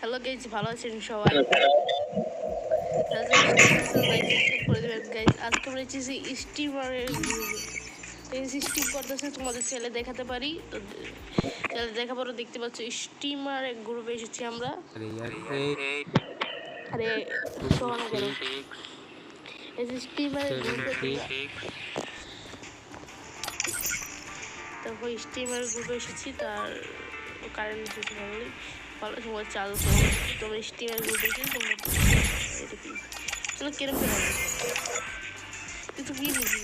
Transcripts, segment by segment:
Hello guys ভালো আছেন সবাই? করে আজকে বলেছি যে স্টিমারের স্টিম তোমাদের ছেলে দেখাতে পারি। তো ছেলে দেখা পরে দেখতে পাচ্ছ স্টিমারে গ্রুপে এসেছি আমরা। আরে শোনো তারপর স্টিমার গ্রুপে এসেছি তার কারেন্ট কেন কিছু কি লিখি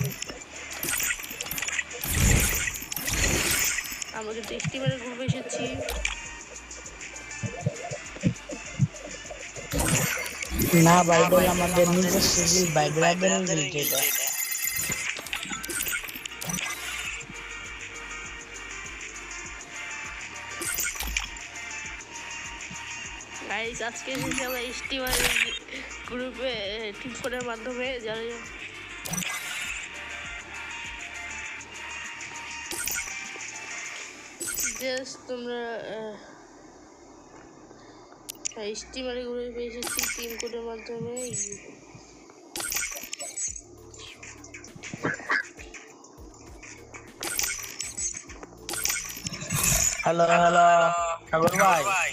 আমরা কিন্তু স্টিমারের গ্রুপে এসেছি। না, বাইবেল আমাদের নিজের সিভিল বাইবেল এটা গাইস আজকে এসেছি আমরা স্টিমার গ্রুপে টিফোনের মাধ্যমে যারা তোমরা স্টিমারের গ্রুপে এসেছি টিম কোডের মাধ্যমে হ্যালো হ্যালো সাগর ভাই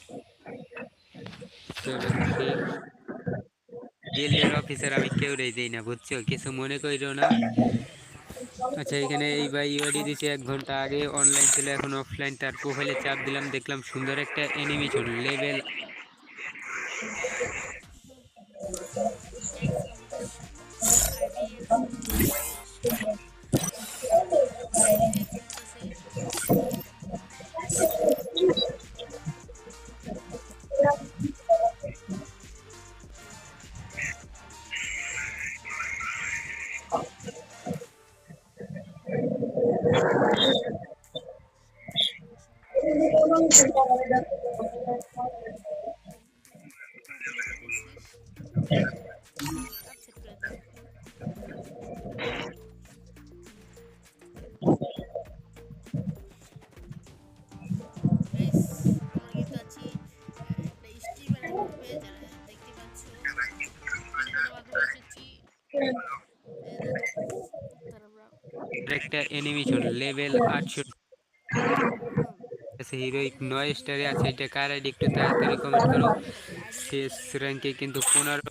জেলের অফিসার আমি কেউ রে যাই না, বুঝছ? কিছু মনে করিল না। আচ্ছা এখানে এই ভাই ইউআইডি দিছে এক ঘণ্টা আগে। অনলাইন ছিল, এখন অফলাইন তার প্রোফাইলে চাপ দিলাম, দেখলাম সুন্দর একটা অ্যানিমেশন লেভেল একটা অ্যানিমেশন লেভেল আটশো আছে হিরোইক নয় স্টারে আছে, এটা কার আইডি একটু তাড়াতাড়ি কমেন্ট করো। শেষ র্যাঙ্কে কিন্তু পনেরো।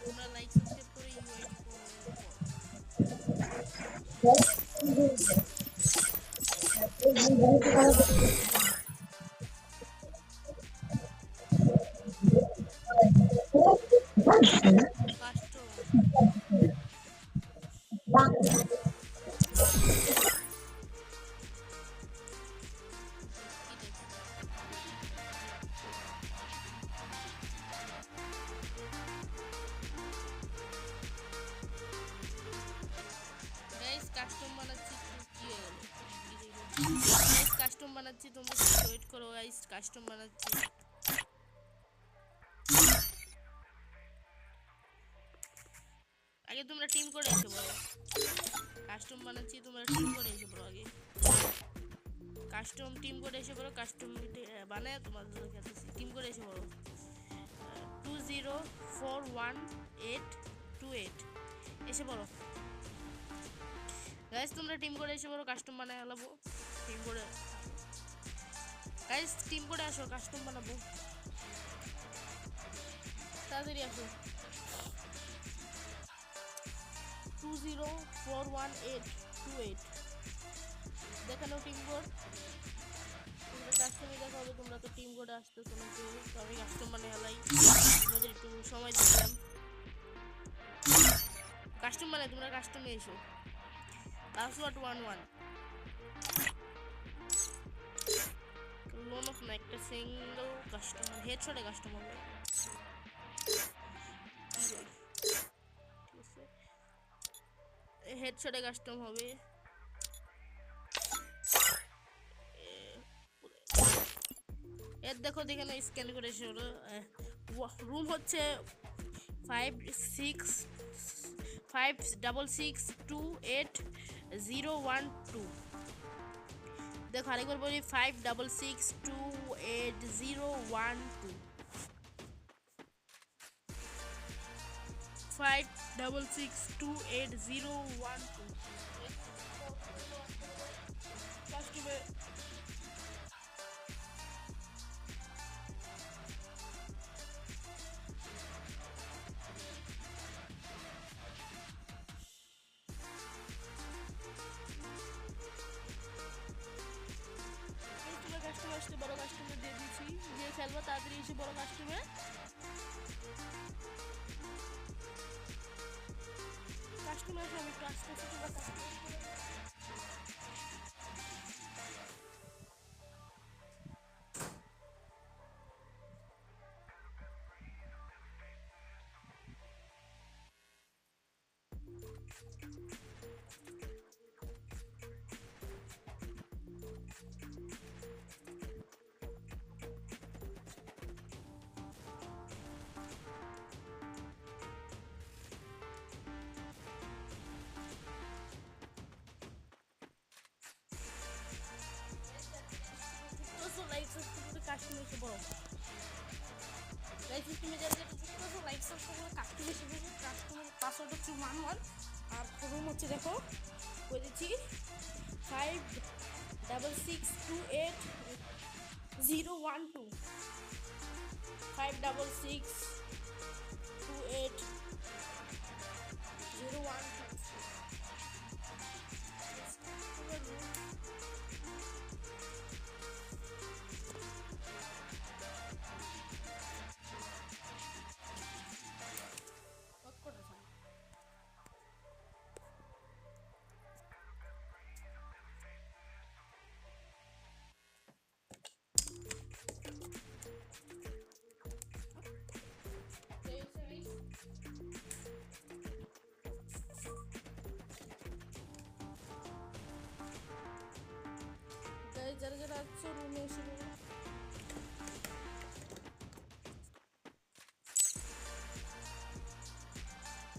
তোমরা লাইক কাস্টম বানাচ্ছি গাইস কাস্টম বানাচ্ছি, তোমরা ওয়েট করো গাইস কাস্টম বানাচ্ছি। আগে তোমরা টিম করে এসে বলো। কাস্টম বানাচ্ছি, তোমরা টিম করে এসে বলো আগে। কাস্টম টিম করে এসে বলো কাস্টম বানায় তোমাদের খেলতেছি টিম করে এসে বলো। Two zero four one eight two eight এসে বলো। গাইস তোমরা টিম করে এসে বলো কাস্টম বানায় আলাবো। টিম করে। গাইস টিম করে আসো কাস্টম বানাবো। তাড়াতাড়ি আসো। Two zero four one eight two eight দেখানো টিম কোড তোমরা কাস্টমে দেখা হবে তোমরা তো টিম কোডে আসতেছো না কেউ। আমি কাস্টম বানিয়ে হেলাই তোমাদের একটু সময় দিলাম। কাস্টম বানাই তোমরা কাস্টমে এসো। পাসওয়ার্ড ওয়ান ওয়ান লোন অফ না একটা সিঙ্গেল কাস্টমার হেডশটে কাস্টমার হেডশটে কাস্টম হবে এর দেখো, দেখে না স্ক্যান করে হলো রুম হচ্ছে five six five double six two eight zero one two দেখো আরেকবার বলি five double six two eight zero one two five double six two eight zero one two customer এসে কাস্টমার পাসওয়ার্ড হচ্ছে one one আর room হচ্ছে দেখো, বলে দিচ্ছি five double six two eight zero one two five double six two eight zero one রুমে এসে বলো